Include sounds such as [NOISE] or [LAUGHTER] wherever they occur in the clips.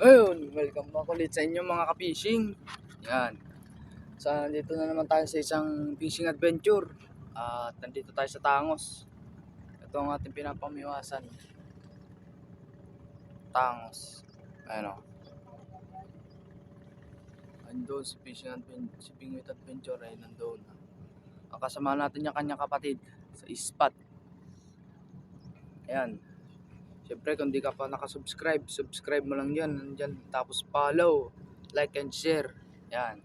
Ayun, welcome back ulit sa inyo mga ka-fishing. Yan. So, nandito na naman tayo sa isang fishing adventure. At nandito tayo sa Tangos. Ito ang ating pinapamiwasan. Tangos. Ayan o. Andun si fishing adventure, si Pingwit Adventure ay nandun. Ang kasama natin yung kanyang kapatid sa ispat. Ayan. Siyempre, kung di ka pa nakasubscribe, subscribe mo lang yan. Nandyan. Tapos follow, like and share. Yan.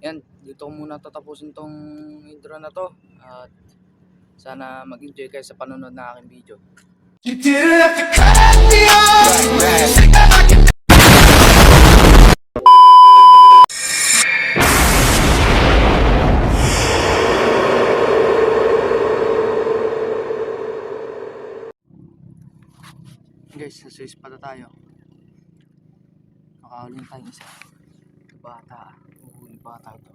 Yan. Dito ko muna tatapusin tong intro na to. At sana mag-enjoy kayo sa panonood na aking video. You didn't have to cut me off. Guys, sa Swiss pala tayo. Nakahuli na tayong isa. Bata. Uhuli bata ito.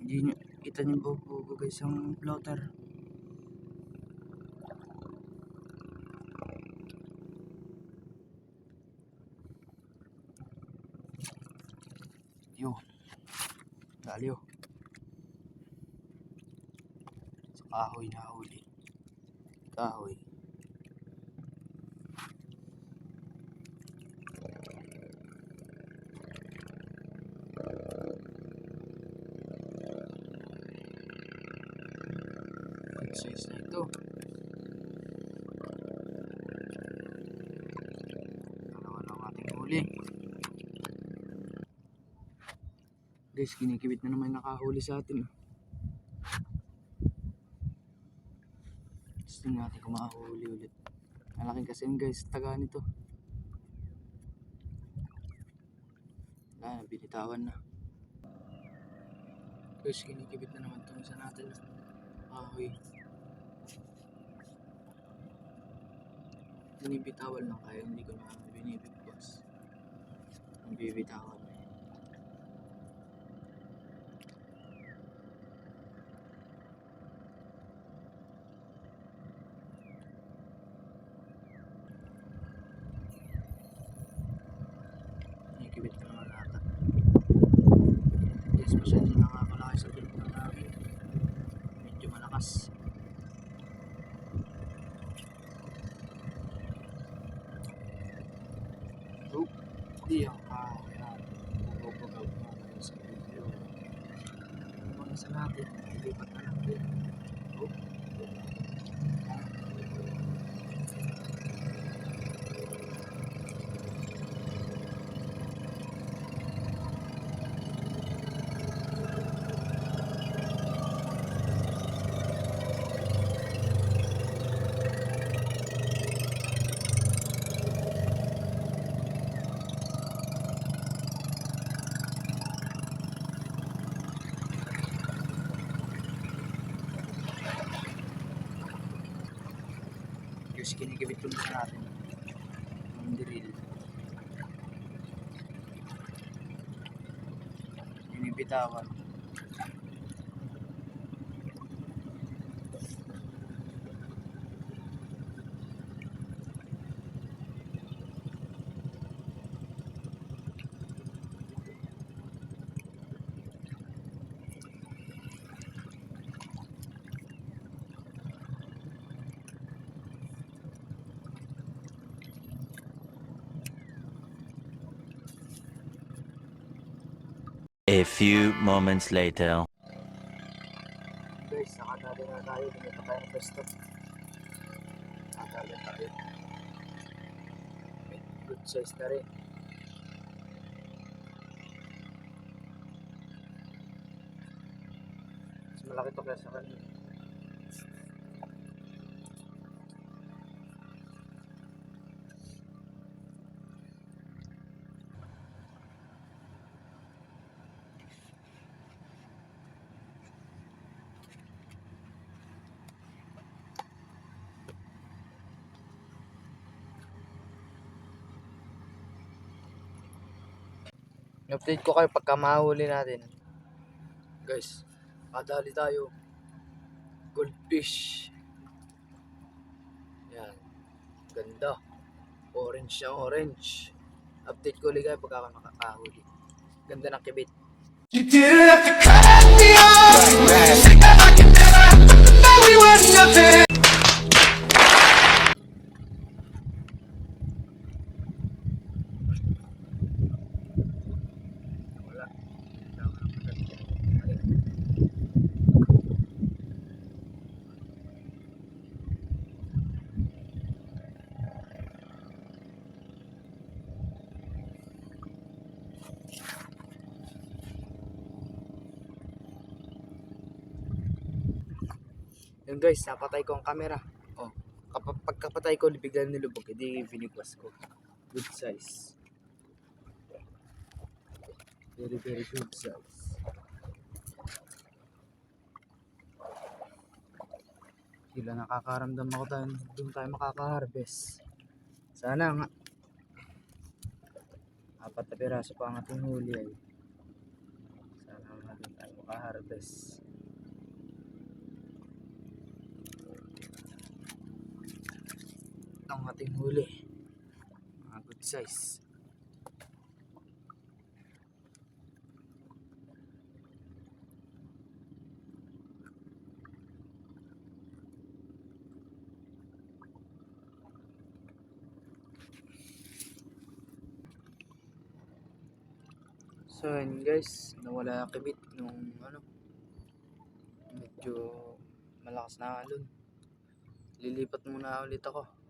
Hindi nyo, kita nyo guys yung floater. Yun. Dali oh. Sa kahoy na huli. Kahoy. Good size na ito. Dalawa lang ating huli. Guys, kinikibit na naman nakahuli sa atin. Gusto natin kung makahuli ulit. Malaking kasi yun guys, taga nito. Wala na, binitawan na. Guys, kinikibit na naman itong isa natin. Ahoy. Binibitawan lang kaya hindi ko na binibigwas. Ang bibitawan. Kinikibit ko naman ata. Yes, pasensya na nga pala kayo sa bilik ng namin. Medyo malakas. Oh, di ang kaya. Bugog-bugog na kayo sa video. Ano ba sa natin? Ilipat na lang din. Oh. Kasi kinikibit ko natin. Ang drill. Binibitawan. A few moments later. Guys, nakadali na tayo. Dito tayo ng pwesto. Nakadali tayo. Good size na rin. Mas malaki to kaya sa kanila. Update ko kayo pagka mahuli natin. Guys, kadali tayo. Goldfish. Yan. Ganda. Orange na orange. Update ko ulit kayo pagka ako nakakahuli. Ganda ng kibit. You have Yun guys, napatay ko ang camera. Oh, kapag pagkapatay ko, biglang nilubog. Hindi binigwas ko. Good size. Very, very good size. Sila nakakaramdam ako tayo, doon tayo makaka-harvest. Sana nga. Apat na piraso pa ang ating huli ay. Sana nga doon tayo maka-harvest. Ang ating huli. Mga good size. So yun guys, nawala kibit nung ano medyo malakas na alon. Lilipat muna ulit ako.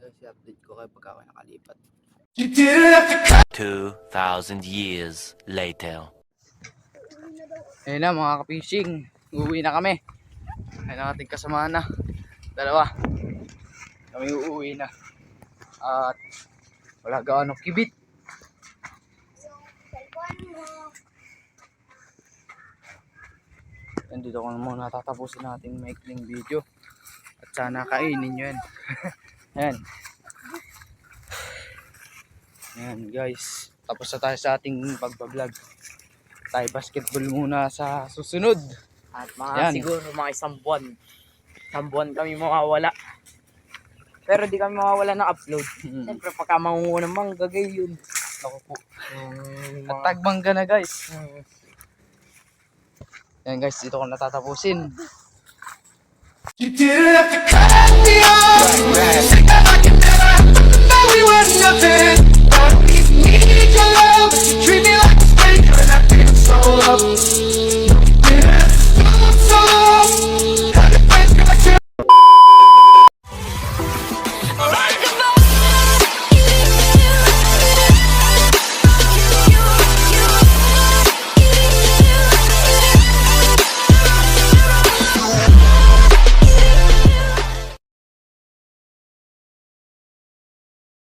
Guys, i-update ko kayo pagka ako nakalipat. You didn't have to cut. 2,000 years later. Ayun na mga ka-fishing, uuwi na kami. Ayun ang ating kasamahan na. Dalawa. Kami uuwi na. At wala gaano kibit. Yan dito ko na muna tatapusin nating maikling video. At sana kainin nyo yan. [LAUGHS] Ayan. Ayan guys. Tapos na tayo sa ating pagbablog. Tayo basketball muna sa susunod. At mga Yan. siguro mga isang buwan. Isang buwan kami mawawala. Pero di kami mawawala ng upload. Hmm. Siyempre pagka mangungunang mangga yun. Ako po. Um, At tagbangga na guys. Yan guys, dito ko natatapusin. You didn't have to cut me